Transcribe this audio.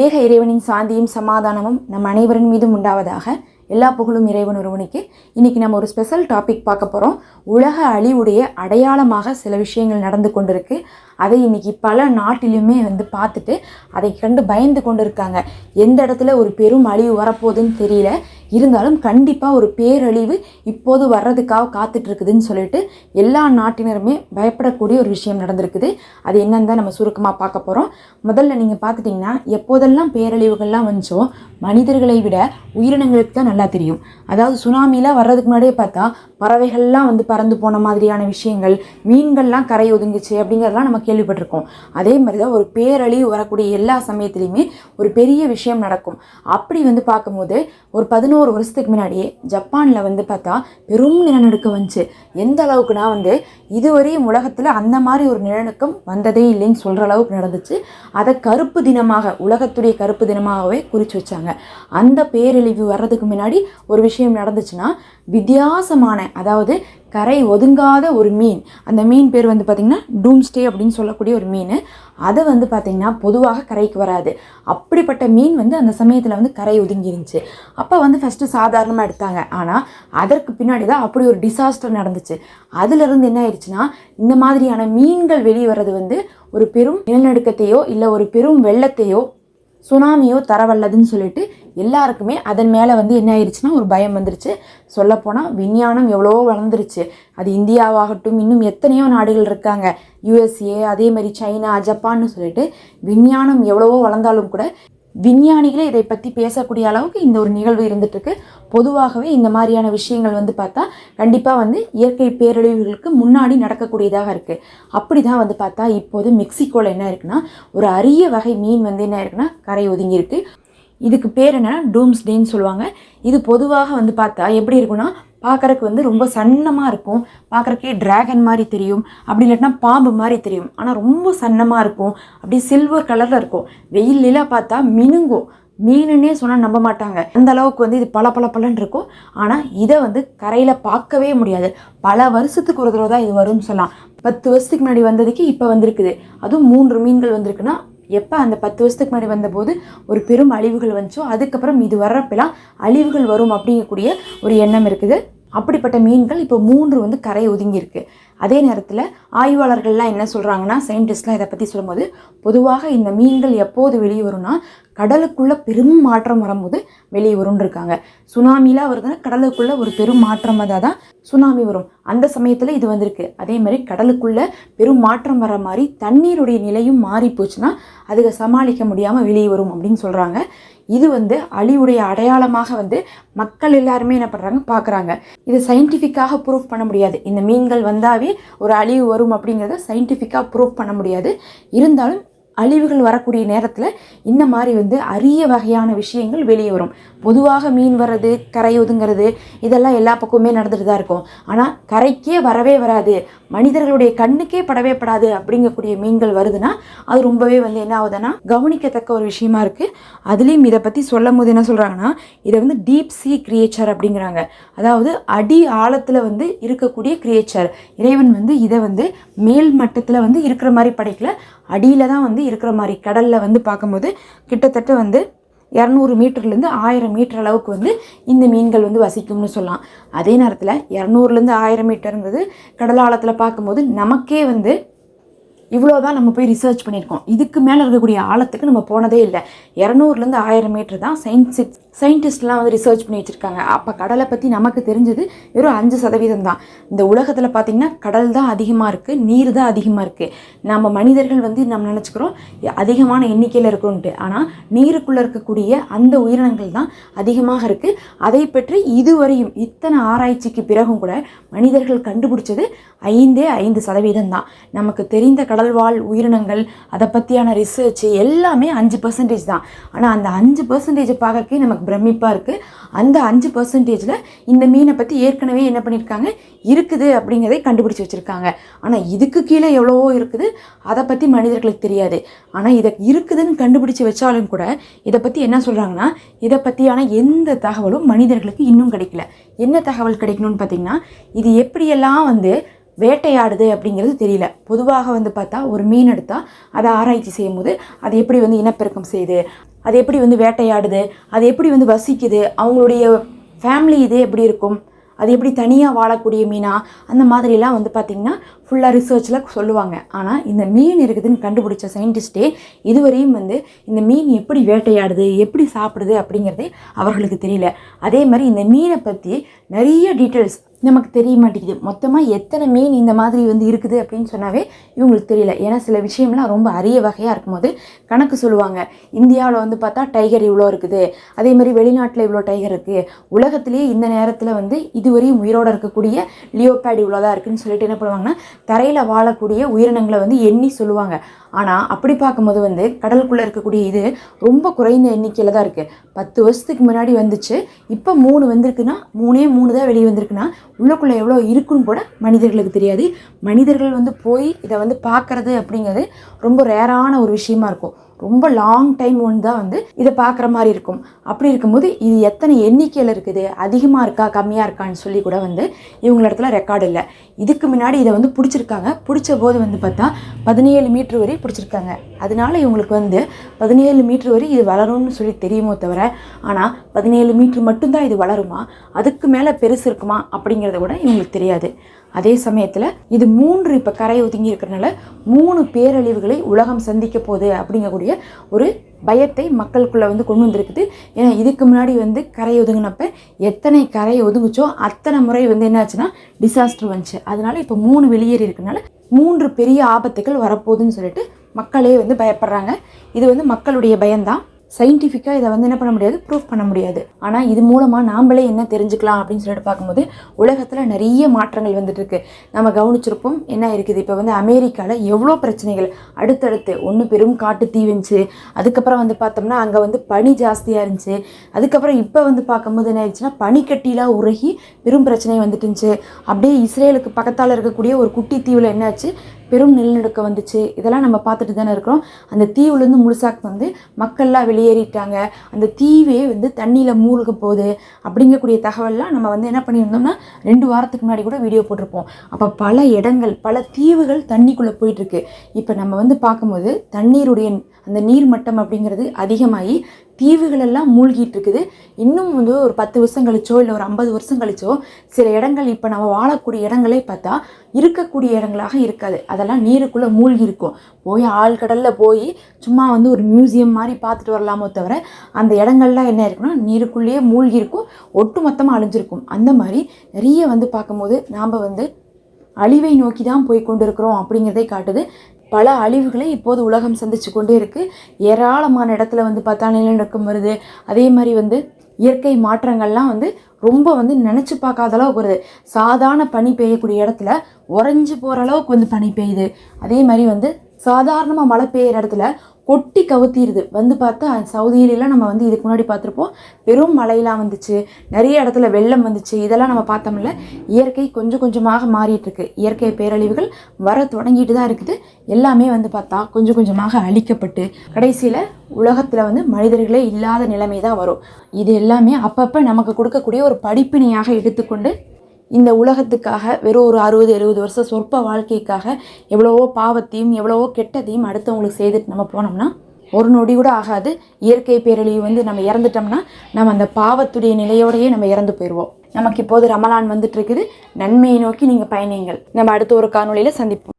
ஏக இறைவனின் சாந்தியும் சமாதானமும் நம் அனைவரின் மீதும் உண்டாவதாக எல்லா புகழும் இறைவன் ஒருவனுக்கு. இன்றைக்கி நம்ம ஒரு ஸ்பெஷல் டாபிக் பார்க்க போகிறோம் உலக அழிவுடைய அடையாளமாக சில விஷயங்கள் நடந்து கொண்டிருக்கு. அதை இன்னைக்கு பல நாட்டிலுமே வந்து பார்த்துட்டு அதை கண்டு பயந்து கொண்டு இருக்காங்க எந்த இடத்துல ஒரு பெரும் அழிவு வரப்போகுதுன்னு தெரியல. இருந்தாலும் கண்டிப்பாக ஒரு பேரழிவு இப்போது வர்றதுக்காக காத்துட்ருக்குதுன்னு சொல்லிட்டு எல்லா நாட்டினருமே பயப்படக்கூடிய ஒரு விஷயம் நடந்திருக்குது. அது என்னன்னு தான் நம்ம சுருக்கமாக பார்க்க போகிறோம் முதல்ல நீங்கள் பார்த்துட்டிங்கன்னா எப்போதெல்லாம் பேரழிவுகள்லாம் வந்துச்சோ மனிதர்களை விட உயிரினங்களுக்கு தான் நல்லா தெரியும். அதாவது சுனாமிலாம் வர்றதுக்கு முன்னாடியே பார்த்தா பறவைகள்லாம் வந்து பறந்து போன மாதிரியான விஷயங்கள் மீன்கள்லாம் கரை ஒதுங்குச்சு அப்படிங்கிறதெல்லாம் நம்ம கேள்விப்பட்டிருக்கோம். அதே மாதிரி தான் ஒரு பேரழிவு வரக்கூடிய எல்லா சமயத்துலையுமே ஒரு பெரிய விஷயம் நடக்கும். அப்படி வந்து பார்க்கும்போது ஒரு பதினோரு வருஷத்துக்கு முன்னாடியே ஜப்பானில் வந்து பார்த்தா பெரும் நிலநடுக்கம் வந்துச்சு. எந்த அளவுக்குனா வந்து இதுவரையும் உலகத்தில் அந்த மாதிரி ஒரு நிலநடுக்கம் வந்ததே இல்லைன்னு சொல்கிற அளவுக்கு நடந்துச்சு. அதை கருப்பு தினமாக உலகத்துடைய கருப்பு தினமாகவே குறித்து வச்சாங்க. அந்த பேரழிவு வர்றதுக்கு முன்னாடி ஒரு விஷயம் நடந்துச்சுன்னா வித்தியாசமான அதாவது கரை ஒதுங்காத ஒரு மீன். அந்த மீன் பேர் வந்து பார்த்திங்கன்னா டூம்ஸ்டே அப்படின்னு சொல்லக்கூடிய ஒரு மீன். அதை வந்து பார்த்திங்கன்னா பொதுவாக கரைக்கு வராது. அப்படிப்பட்ட மீன் வந்து அந்த சமயத்தில் வந்து கரை ஒதுங்கி இருந்துச்சு அப்போ வந்து ஃபஸ்ட்டு சாதாரணமாக எடுத்தாங்க. ஆனால் அதற்கு பின்னாடி தான் அப்படி ஒரு டிசாஸ்டர் நடந்துச்சு. அதுலேருந்து என்ன ஆயிடுச்சுன்னா இந்த மாதிரியான மீன்கள் வெளியே வர்றது வந்து ஒரு பெரும் நிலநடுக்கத்தையோ இல்லை ஒரு பெரும் வெள்ளத்தையோ சுனாமியோ தரவல்லதுன்னு சொல்லிட்டு எல்லாருக்குமே அதன் மேலே வந்து என்ன ஆயிடுச்சுன்னா ஒரு பயம் வந்துருச்சு. சொல்லப்போனால் விஞ்ஞானம் எவ்வளவோ வளர்ந்துருச்சு. அது இந்தியாவாகட்டும் இன்னும் எத்தனையோ நாடுகள் இருக்காங்க. யூஎஸ்ஏ அதே மாதிரி சைனா ஜப்பான்னு சொல்லிட்டு விஞ்ஞானம் எவ்வளவோ வளர்ந்தாலும் கூட விஞ்ஞானிகளே இதை பற்றி பேசக்கூடிய அளவுக்கு இந்த ஒரு நிகழ்வு இருந்துகிட்ருக்கு பொதுவாகவே இந்த மாதிரியான விஷயங்கள் வந்து பார்த்தா கண்டிப்பாக வந்து இயற்கை பேரழிவுகளுக்கு முன்னாடி நடக்கக்கூடியதாக இருக்குது அப்படி தான் வந்து பார்த்தா இப்போது மெக்சிகோவில் என்ன இருக்குன்னா ஒரு அரிய வகை மீன் வந்து என்ன இருக்குன்னா கரை ஒதுங்கியிருக்கு. இதுக்கு பேர் என்னென்னா டூம்ஸ் டேன்னு சொல்லுவாங்க. இது பொதுவாக வந்து பார்த்தா எப்படி இருக்குன்னா பார்க்குறக்கு வந்து ரொம்ப சன்னமாக இருக்கும். பார்க்குறக்கே டிராகன் மாதிரி தெரியும். அப்படி இல்லாட்டினா பாம்பு மாதிரி தெரியும். ஆனால் ரொம்ப சன்னமாக இருக்கும். அப்படியே சில்வர் கலரில் இருக்கும். வெயிலெலாம் பார்த்தா மினுங்கும். மீனுன்னே சொன்னால் நம்ப மாட்டாங்க. அந்த அளவுக்கு வந்து இது பல பல பலன் இருக்கும். ஆனால் இதை வந்து கரையில் பார்க்கவே முடியாது. பல வருஷத்துக்கு ஒரு தடவை தான் இது வரும்னு சொல்லலாம். பத்து வருஷத்துக்கு முன்னாடி வந்ததுக்கு இப்போ வந்திருக்குது. அதுவும் மூன்று மீன்கள் வந்திருக்குன்னா எப்போ அந்த பத்து வருஷத்துக்கு முன்னாடி வந்தபோது ஒரு பெரும் அழிவுகள் வந்துச்சோ அதுக்கப்புறம் இது வர்றப்பெல்லாம் அழிவுகள் வரும் அப்படிங்கக்கூடிய ஒரு எண்ணம் இருக்குது. அப்படிப்பட்ட மீன்கள் இப்போ மூன்று வந்து கரை ஒதுங்கியிருக்கு. அதே நேரத்தில் ஆய்வாளர்கள்லாம் என்ன சொல்கிறாங்கன்னா சயின்டிஸ்ட்லாம் இதை பற்றி சொல்லும்போது பொதுவாக இந்த மீன்கள் எப்போது வெளியே வரும்னா கடலுக்குள்ளே பெரும் மாற்றம் வரும்போது வெளியே வரும்னு இருக்காங்க சுனாமிலாம் வருதுன்னா கடலுக்குள்ளே ஒரு பெரும் மாற்றம் வந்தால் தான் சுனாமி வரும். அந்த சமயத்தில் இது வந்திருக்கு. அதே மாதிரி கடலுக்குள்ளே பெரும் மாற்றம் வர மாதிரி தண்ணீருடைய நிலையும் மாறி போச்சுன்னா அதுக்கு சமாளிக்க முடியாமல் வெளியே வரும் அப்படின்னு சொல்கிறாங்க இது வந்து அழிவுடைய அடையாளமாக வந்து மக்கள் எல்லாருமே என்ன பண்ணுறாங்க பார்க்குறாங்க இது சயின்டிஃபிக்காக ப்ரூஃப் பண்ண முடியாது. இந்த மீன்கள் வந்தாவே ஒரு அழிவு வரும் அப்படிங்கிறத சயின்டிஃபிக்காக ப்ரூவ் பண்ண முடியாது. இருந்தாலும் அழிவுகள் வரக்கூடிய நேரத்தில் இந்த மாதிரி வந்து அரிய வகையான விஷயங்கள் வெளியே வரும். பொதுவாக மீன் வர்றது கரை ஒதுங்கிறது இதெல்லாம் எல்லா பக்கமுமே நடந்துட்டு தான் இருக்கும். ஆனால் கரைக்கே வரவே வராது. மனிதர்களுடைய கண்ணுக்கே படவே படாது அப்படிங்கக்கூடிய மீன்கள் வருதுன்னா அது ரொம்பவே வந்து என்ன ஆகுதுன்னா கவனிக்கத்தக்க ஒரு விஷயமா இருக்குது அதுலேயும் இதை பற்றி சொல்லும் போது என்ன சொல்கிறாங்கன்னா இதை வந்து டீப் சி கிரியேச்சர் அப்படிங்கிறாங்க. அதாவது அடி ஆழத்தில் வந்து இருக்கக்கூடிய கிரியேச்சர் இறைவன் வந்து இதை வந்து மேல் மட்டத்தில் வந்து இருக்கிற மாதிரி படைக்கல. அடியில் தான் வந்து இருக்கிற மாதிரி கடலில் வந்து பார்க்கும்போது கிட்டத்தட்ட வந்து இரநூறு மீட்டர்லேருந்து ஆயிரம் மீட்டர் அளவுக்கு வந்து இந்த மீன்கள் வந்து வசிக்கும்னு சொல்லலாம். அதே நேரத்தில் இரநூறுலேருந்து ஆயிரம் மீட்டருங்கிறது கடலாளத்தில் பார்க்கும்போது நமக்கே வந்து இவ்வளோ தான் நம்ம போய் ரிசர்ச் பண்ணியிருக்கோம். இதுக்கு மேலே இருக்கக்கூடிய ஆழத்துக்கு நம்ம போனதே இல்லை. இரநூறுலேருந்து ஆயிரம் மீட்டர் தான் சயின்ஸ் சயின்டிஸ்ட்லாம் வந்து ரிசர்ச் பண்ணி வச்சுருக்காங்க. அப்போ கடலை பற்றி நமக்கு தெரிஞ்சது வெறும் அஞ்சு சதவீதம் தான். இந்த உலகத்தில் பார்த்திங்கன்னா கடல் தான் அதிகமாக இருக்குது நீர் தான் அதிகமாக இருக்குது நம்ம மனிதர்கள் வந்து நம்ம நினச்சிக்கிறோம் அதிகமான எண்ணிக்கையில் இருக்கிறோன்ட்டு ஆனால் நீருக்குள்ளே இருக்கக்கூடிய அந்த உயிரினங்கள் தான் அதிகமாக இருக்குது அதை பற்றி இதுவரையும் இத்தனை ஆராய்ச்சிக்கு பிறகும் கூட மனிதர்கள் கண்டுபிடிச்சது ஐந்தே ஐந்து சதவீதம் தான். நமக்கு தெரிந்த கடல்வாழ் உயிரினங்கள் அதை பற்றியான ரிசர்ச் எல்லாமே அஞ்சு பர்சன்டேஜ் தான். ஆனால் அந்த அஞ்சு பர்சன்டேஜை பார்க்கறக்கே நமக்கு பிரமிப்பாக இருக்குது அந்த அஞ்சு பர்சன்டேஜில் இந்த மீனை பற்றி ஏற்கனவே என்ன பண்ணியிருக்காங்க இருக்குது அப்படிங்கிறதை கண்டுபிடிச்சி வச்சுருக்காங்க. ஆனால் இதுக்கு கீழே எவ்வளவோ இருக்குது. அதை பற்றி மனிதர்களுக்கு தெரியாது. ஆனால் இதை இருக்குதுன்னு கண்டுபிடிச்சி வச்சாலும் கூட இதை பற்றி என்ன சொல்கிறாங்கன்னா இதை பற்றியான எந்த தகவலும் மனிதர்களுக்கு இன்னும் கிடைக்கல. என்ன தகவல் கிடைக்கணும்னு பார்த்தீங்கன்னா இது எப்படியெல்லாம் வந்து வேட்டையாடுது அப்படிங்கிறது தெரியல. பொதுவாக வந்து பார்த்தா ஒரு மீன் எடுத்தால் அதை ஆராய்ச்சி செய்யும்போது அது எப்படி வந்து இனப்பெருக்கம் செய்யுது அது எப்படி வந்து வேட்டையாடுது அது எப்படி வந்து வசிக்குது அவங்களுடைய ஃபேமிலி இதே எப்படி இருக்கும் அது எப்படி தனியாக வாழக்கூடிய மீனா அந்த மாதிரிலாம் வந்து பார்த்திங்கன்னா ஃபுல்லாக ரிசர்ச்சில் சொல்லுவாங்க. ஆனால் இந்த மீன் இருக்குதுன்னு கண்டுபிடிச்ச சயின்டிஸ்ட்டே இதுவரையும் வந்து இந்த மீன் எப்படி வேட்டையாடுது எப்படி சாப்பிடுது அப்படிங்கிறதே அவர்களுக்கு தெரியல. அதே மாதிரி இந்த மீனை பற்றி நிறைய டீட்டெயில்ஸ் நமக்கு தெரிய மாட்டேங்குது. மொத்தமாக எத்தனை மீன் இந்த மாதிரி வந்து இருக்குது அப்படின்னு சொன்னாவே இவங்களுக்கு தெரியல. ஏன்னா சில விஷயம்லாம் ரொம்ப அரிய வகையாக இருக்கும்போது கணக்கு சொல்லுவாங்க. இந்தியாவில் வந்து பார்த்தா டைகர் இவ்வளோ இருக்குது. அதே மாதிரி வெளிநாட்டில் இவ்வளோ டைகர் இருக்குது உலகத்திலேயே இந்த நேரத்தில் வந்து இதுவரையும் உயிரோடு இருக்கக்கூடிய லியோபேட் இவ்வளோ தான் இருக்குன்னு சொல்லிட்டு என்ன பண்ணுவாங்கன்னா தரையில் வாழக்கூடிய உயிரினங்களை வந்து எண்ணி சொல்லுவாங்க. ஆனால் அப்படி பார்க்கும்போது வந்து கடலுக்குள்ளே இருக்கக்கூடிய இது ரொம்ப குறைந்த எண்ணிக்கையில் தான் இருக்குது பத்து வருஷத்துக்கு முன்னாடி வந்துச்சு. இப்போ மூணு வந்திருக்குன்னா மூணே மூணு தான் வெளியே வந்திருக்குன்னா உள்ளுக்குள்ளே எவ்வளோ இருக்குன்னு கூட மனிதர்களுக்கு தெரியாது. மனிதர்கள் வந்து போய் இதை வந்து பார்க்குறது அப்படிங்கிறது ரொம்ப ரேரான ஒரு விஷயமா இருக்கும். ரொம்ப லாங் டைம் ஒன்று தான் வந்து இதை பார்க்குற மாதிரி இருக்கும். அப்படி இருக்கும்போது இது எத்தனை எண்ணிக்கையில் இருக்குது? அதிகமாக இருக்கா? கம்மியாக இருக்கான்னு சொல்லி கூட வந்து இவங்கள இடத்துல ரெக்கார்டு இல்லை. இதுக்கு முன்னாடி இதை வந்து பிடிச்சிருக்காங்க. பிடிச்ச போது வந்து பார்த்தா பதினேழு மீட்ரு வரை பிடிச்சிருக்காங்க. அதனால இவங்களுக்கு வந்து பதினேழு மீட்ரு வரை இது வளரும்னு சொல்லி தெரியுமோ தவிர ஆனால் பதினேழு மீட்ரு மட்டும்தான் இது வளருமா? அதுக்கு மேலே பெருசு இருக்குமா? அப்படிங்கிறத கூட இவங்களுக்கு தெரியாது. அதே சமயத்தில் இது மூன்று இப்போ கரை ஒதுங்கி இருக்கிறனால மூணு பேரழிவுகளை உலகம் சந்திக்க போகுது அப்படிங்கக்கூடிய ஒரு பயத்தை மக்களுக்குள்ளே வந்து கொண்டு வந்திருக்குது. ஏன்னா இதுக்கு முன்னாடி வந்து கரை ஒதுங்கினப்ப எத்தனை கரை ஒதுங்குச்சோ அத்தனை முறை வந்து என்னாச்சுன்னா டிசாஸ்டர் வந்துச்சு. அதனால் இப்போ மூணு வெளியேறி இருக்கனால மூன்று பெரிய ஆபத்துகள் வரப்போகுதுன்னு சொல்லிட்டு மக்களே வந்து பயப்படுறாங்க. இது வந்து மக்களுடைய பயம்தான். சயின்டிஃபிக்காக இதை வந்து என்ன பண்ண முடியாது? ப்ரூஃப் பண்ண முடியாது. ஆனால் இது மூலமாக நாம்ளே என்ன தெரிஞ்சுக்கலாம் அப்படின்னு சொல்லிட்டு பார்க்கும்போது உலகத்தில் நிறைய மாற்றங்கள் வந்துட்டு இருக்கு. நம்ம கவனிச்சிருப்போம் என்ன இருக்குது? இப்போ வந்து அமெரிக்காவில் எவ்வளோ பிரச்சனைகள்? அடுத்தடுத்து ஒன்று பெரும் காட்டு தீ வந்துச்சு அதுக்கப்புறம் வந்து பார்த்தோம்னா அங்கே வந்து பனி ஜாஸ்தியாக இருந்துச்சு. அதுக்கப்புறம் இப்போ வந்து பார்க்கும்போது என்ன ஆயிடுச்சுன்னா பனிக்கட்டிலாம் உருகி பெரும் பிரச்சனை வந்துட்டு இருந்துச்சு அப்படியே இஸ்ரேலுக்கு பக்கத்தால் இருக்கக்கூடிய ஒரு குட்டி தீவில் என்னாச்சு பெரும் நிலநடுக்கம் வந்துச்சு. இதெல்லாம் நம்ம பார்த்துட்டு தானே இருக்கிறோம். அந்த தீவுலேருந்து முழுசாக்கு வந்து மக்கள்லாம் வெளியேறிட்டாங்க. அந்த தீவே வந்து தண்ணியில் மூழ்க போகுது. அப்படிங்கக்கூடிய தகவல்லாம் நம்ம வந்து என்ன பண்ணியிருந்தோம்னா ரெண்டு வாரத்துக்கு முன்னாடி கூட வீடியோ போட்டிருப்போம். அப்போ பல இடங்கள் பல தீவுகள் தண்ணிக்குள்ளே போயிட்டுருக்கு. இப்போ நம்ம வந்து பார்க்கும்போது தண்ணீருடைய அந்த நீர் மட்டம் அப்படிங்கிறது அதிகமாகி தீவுகளெல்லாம் மூழ்கிட்டு இருக்குது இன்னும் வந்து ஒரு பத்து வருஷம் கழிச்சோ இல்லை ஒரு ஐம்பது வருஷம் கழிச்சோ சில இடங்கள் இப்போ நம்ம வாழக்கூடிய இடங்களே பார்த்தா இருக்கக்கூடிய இடங்களாக இருக்காது. அதெல்லாம் நீருக்குள்ளே மூழ்கி இருக்கும் போய் ஆழ்கடலில் போய் சும்மா வந்து ஒரு மியூசியம் மாதிரி பார்த்துட்டு வரலாமோ தவிர அந்த இடங்கள்லாம் என்ன இருக்குன்னா நீருக்குள்ளேயே மூழ்கி இருக்கும் ஒட்டு மொத்தமாக அழிஞ்சிருக்கும். அந்த மாதிரி நிறைய வந்து பார்க்கும்போது நாம் வந்து அழிவை நோக்கி தான் போய் கொண்டிருக்கிறோம் அப்படிங்கிறதை காட்டுது. பல அழிவுகளை இப்போது உலகம் சந்திச்சு கொண்டே இருக்குது ஏராளமான இடத்துல வந்து பார்த்தா நிலநடுக்கம் வருது. அதே மாதிரி வந்து இயற்கை மாற்றங்கள்லாம் வந்து ரொம்ப வந்து நினச்சி பார்க்காத அளவுக்கு வருது. சாதாரண பனி பெய்யக்கூடிய இடத்துல உறைஞ்சி போகிற அளவுக்கு வந்து பனி பெய்யுது. அதே மாதிரி வந்து சாதாரணமாக மழை பெய்யுற இடத்துல கொட்டி கவுத்திடுது வந்து பார்த்தா சவுதியிலலாம் நம்ம வந்து இதுக்கு முன்னாடி பார்த்துருப்போம். பெரும் மழையெல்லாம் வந்துச்சு. நிறைய இடத்துல வெள்ளம் வந்துச்சு. இதெல்லாம் நம்ம பார்த்தோம்ல இயற்கை கொஞ்சம் கொஞ்சமாக மாறிட்டுருக்கு. இயற்கை பேரழிவுகள் வர தொடங்கிட்டு தான் இருக்குது. எல்லாமே வந்து பார்த்தா கொஞ்சம் கொஞ்சமாக அழிக்கப்பட்டு கடைசியில் உலகத்தில் வந்து மனிதர்களே இல்லாத நிலைமை தான் வரும். இது எல்லாமே அப்பப்போ நமக்கு கொடுக்கக்கூடிய ஒரு படிப்பினையாக எடுத்துக்கொண்டு இந்த உலகத்துக்காக வெறும் ஒரு அறுபது எழுபது வருஷம் சொற்ப வாழ்க்கைக்காக எவ்வளவோ பாவத்தையும் எவ்வளவோ கெட்டதையும் அடுத்தவங்களுக்கு செய்துட்டு நம்ம போனோம்னா ஒரு நொடி கூட ஆகாது. இயற்கை பேரழிவு வந்து நம்ம இறந்துட்டோம்னா நம்ம அந்த பாவத்துடைய நிலையோடையே நம்ம இறந்து போயிடுவோம் நமக்கு இப்போது ரமலான் வந்துட்டு இருக்குது. நன்மையை நோக்கி நீங்கள் பயணியுங்கள். நம்ம அடுத்த ஒரு காணொலியில் சந்திப்போம்.